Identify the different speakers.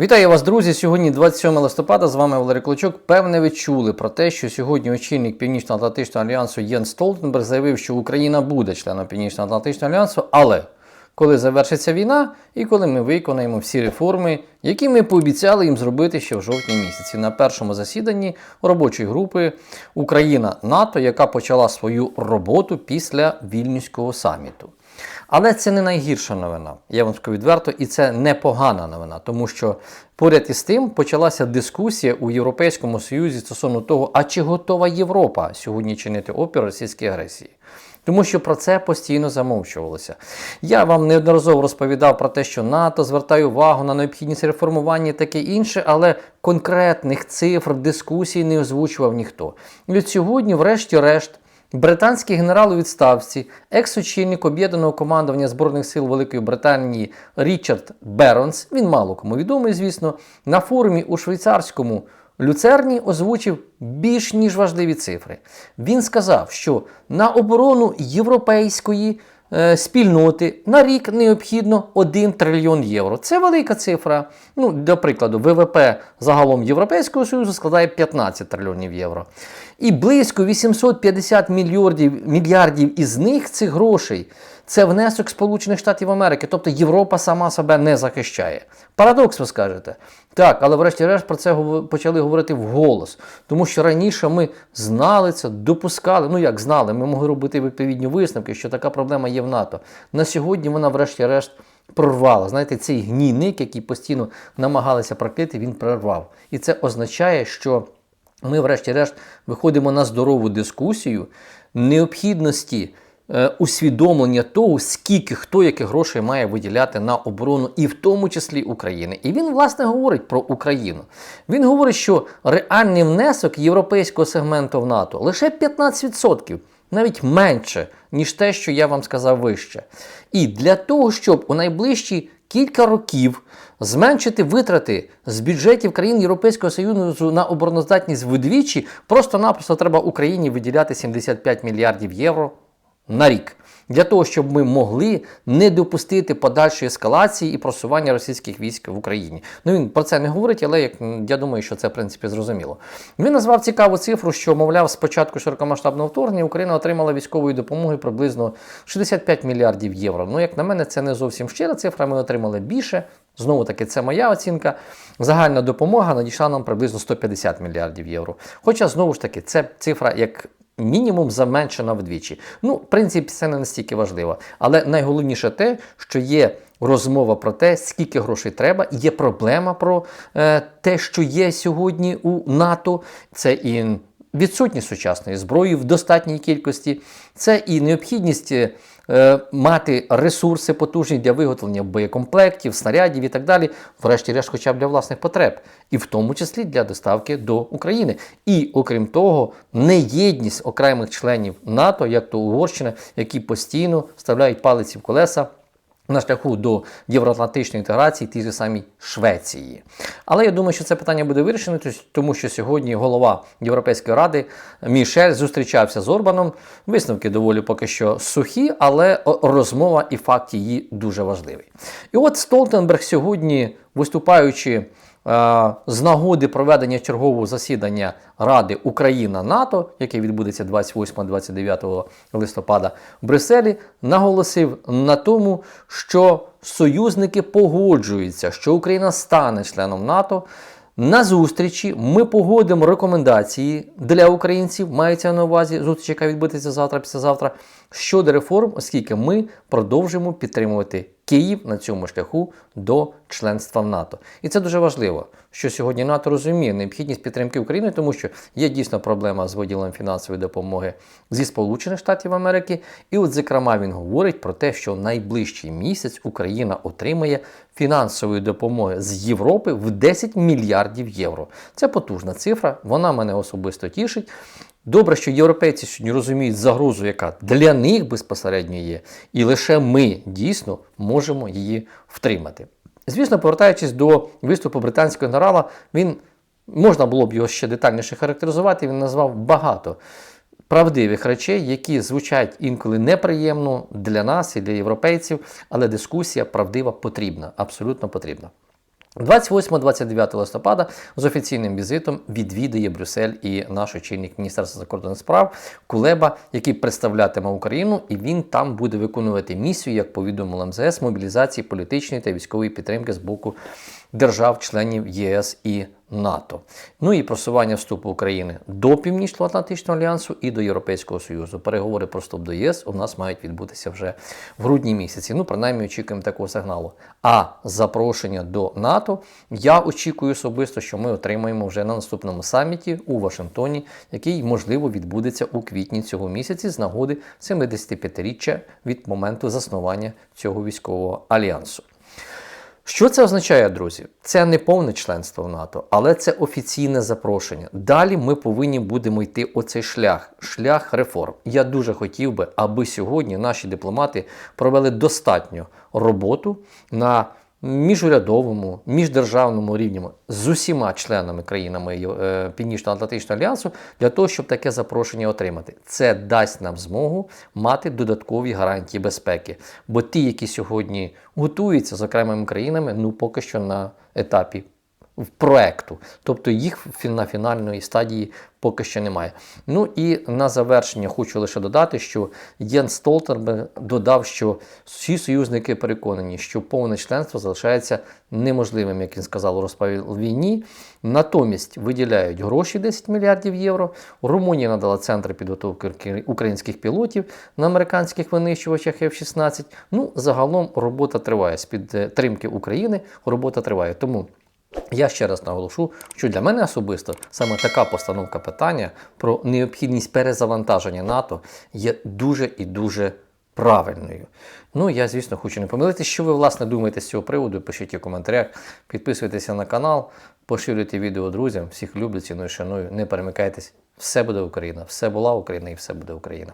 Speaker 1: Вітаю вас, друзі! Сьогодні 27 листопада. З вами Валерій Клочок. Певне, ви чули про те, що сьогодні очільник Північно-Атлантичного альянсу Єн Столтенберг заявив, що Україна буде членом Північно-Атлантичного альянсу, але коли завершиться війна і коли ми виконаємо всі реформи, які ми пообіцяли їм зробити ще в жовтні місяці на першому засіданні робочої групи Україна НАТО, яка почала свою роботу після вільнюського саміту. Але це не найгірша новина, я вам скажу відверто, і це непогана новина, тому що поряд із тим почалася дискусія у Європейському Союзі стосовно того, а чи готова Європа сьогодні чинити опір російській агресії. Тому що про це постійно замовчувалося. Я вам неодноразово розповідав про те, що НАТО звертає увагу на необхідність реформування і таке інше, але конкретних цифр, дискусій не озвучував ніхто. І от сьогодні, врешті-решт, Британський генерал у відставці, екс-очільник об'єднаного командування Збройних сил Великої Британії Річард Беронс, він мало кому відомий, звісно, на форумі у швейцарському Люцерні озвучив більш ніж важливі цифри. Він сказав, що на оборону європейської спільноти на рік необхідно 1 трильйон євро. Це велика цифра. Ну, До прикладу, ВВП загалом Європейського Союзу складає 15 трильйонів євро. І близько 850 мільярдів, мільярдів із них цих грошей це внесок Сполучених Штатів Америки. Тобто Європа сама себе не захищає. Парадокс, ви скажете. Так, але врешті-решт про це почали говорити вголос. Тому що раніше ми знали це, допускали. Ну як знали, ми могли робити відповідні висновки, що така проблема є в НАТО. На сьогодні вона, врешті-решт, прорвала. Знаєте, цей гнійник, який постійно намагалися прокрити, він прорвав. І це означає, що ми, врешті-решт, виходимо на здорову дискусію необхідності усвідомлення того, скільки хто яких грошей має виділяти на оборону, і в тому числі України. І він, власне, говорить про Україну. Він говорить, що реальний внесок європейського сегменту в НАТО лише 15%. Навіть менше, ніж те, що я вам сказав вище. І для того, щоб у найближчі кілька років зменшити витрати з бюджетів країн Європейського Союзу на обороноздатність вдвічі, просто-напросто треба Україні виділяти 75 мільярдів євро на рік. Для того, щоб ми могли не допустити подальшої ескалації і просування російських військ в Україні. Ну він про це не говорить, але як я думаю, що це в принципі зрозуміло. Він назвав цікаву цифру, що мовляв, з початку широкомасштабного вторгнення Україна отримала військової допомоги приблизно 65 мільярдів євро. Ну, як на мене, це не зовсім щира цифра. Ми отримали більше. Знову таки, це моя оцінка. Загальна допомога надійшла нам приблизно 150 мільярдів євро. Хоча, знову ж таки, це цифра як мінімум заменшена вдвічі. Ну, в принципі, це не настільки важливо. Але найголовніше те, що є розмова про те, скільки грошей треба, є проблема про е, те, що є сьогодні у НАТО. Це і відсутність сучасної зброї в достатній кількості, це і необхідність. е, Мати ресурси потужні для виготовлення боєкомплектів, снарядів і так далі, врешті-решт, хоча б для власних потреб, і в тому числі для доставки до України. І окрім того, неєдність окремих членів НАТО, як то Угорщина, які постійно вставляють палиці в колеса на шляху до євроатлантичної інтеграції тій же самій Швеції. Але я думаю, що це питання буде вирішено, тому що сьогодні голова Європейської ради Мішель зустрічався з Орбаном. Висновки доволі поки що сухі, але розмова і факт її дуже важливий. І от Столтенберг сьогодні, виступаючи з нагоди проведення чергового засідання Ради Україна-НАТО, яке відбудеться 28-29 листопада в Брюсселі, наголосив на тому, що союзники погоджуються, що Україна стане членом НАТО. На зустрічі ми погодимо рекомендації для українців, мається на увазі зустріч, яка відбудеться завтра, післязавтра, щодо реформ, оскільки ми продовжимо підтримувати Київ на цьому шляху до членства в НАТО. І це дуже важливо, що сьогодні НАТО розуміє необхідність підтримки України, тому що є дійсно проблема з виділенням фінансової допомоги зі Сполучених Штатів Америки. І от, зокрема, він говорить про те, що найближчий місяць Україна отримає фінансової допомоги з Європи в 10 мільярдів євро. Це потужна цифра, вона мене особисто тішить. Добре, що європейці сьогодні розуміють загрозу, яка для них безпосередньо є, і лише ми дійсно можемо її втримати. Звісно, повертаючись до виступу британського генерала, він можна було б його ще детальніше характеризувати. Він назвав багато правдивих речей, які звучать інколи неприємно для нас і для європейців, але дискусія правдива потрібна, абсолютно потрібна. 28-29 листопада з офіційним візитом відвідає Брюссель і наш очільник Міністерства закордонних справ Кулеба, який представлятиме Україну, і він там буде виконувати місію, як повідомило МЗС, мобілізації політичної та військової підтримки з боку держав-членів ЄС і НАТО. Ну і просування вступу України до Північно-Атлантичного альянсу і до Європейського Союзу. Переговори про вступ до ЄС у нас мають відбутися вже в грудні місяці. Ну, принаймні, очікуємо такого сигналу. А запрошення до НАТО я очікую особисто, що ми отримаємо вже на наступному саміті у Вашингтоні, який можливо відбудеться у квітні цього місяці з нагоди 75-річчя від моменту заснування цього військового альянсу. Що це означає, друзі? Це не повне членство в НАТО, але це офіційне запрошення. Далі ми повинні будемо йти оцей шлях, шлях реформ. Я дуже хотів би, аби сьогодні наші дипломати провели достатньо роботу на міжурядовому, міждержавному рівні з усіма членами країнами е, Північно-Атлантичного альянсу для того, щоб таке запрошення отримати. Це дасть нам змогу мати додаткові гарантії безпеки. Бо ті, які сьогодні готуються з окремими країнами, ну поки що на етапі в проекту, тобто їх на фінальної стадії поки що немає. Ну і на завершення хочу лише додати, що Єн Столтенберг додав, що всі союзники переконані, що повне членство залишається неможливим, як він сказав у війні. Натомість виділяють гроші 10 мільярдів євро. Румунія надала центр підготовки українських пілотів на американських винищувачах F-16. Ну, загалом робота триває з підтримки України. Робота триває. Тому я ще раз наголошу, що для мене особисто саме така постановка питання про необхідність перезавантаження НАТО є дуже і дуже правильною. Ну, я, звісно, хочу не помилитися. Що ви, власне, думаєте з цього приводу? Пишіть у коментарях, підписуйтеся на канал, поширюйте відео друзям. Всіх люблю, ціную, шаную. Не перемикайтесь. Все буде Україна, все була Україна і все буде Україна.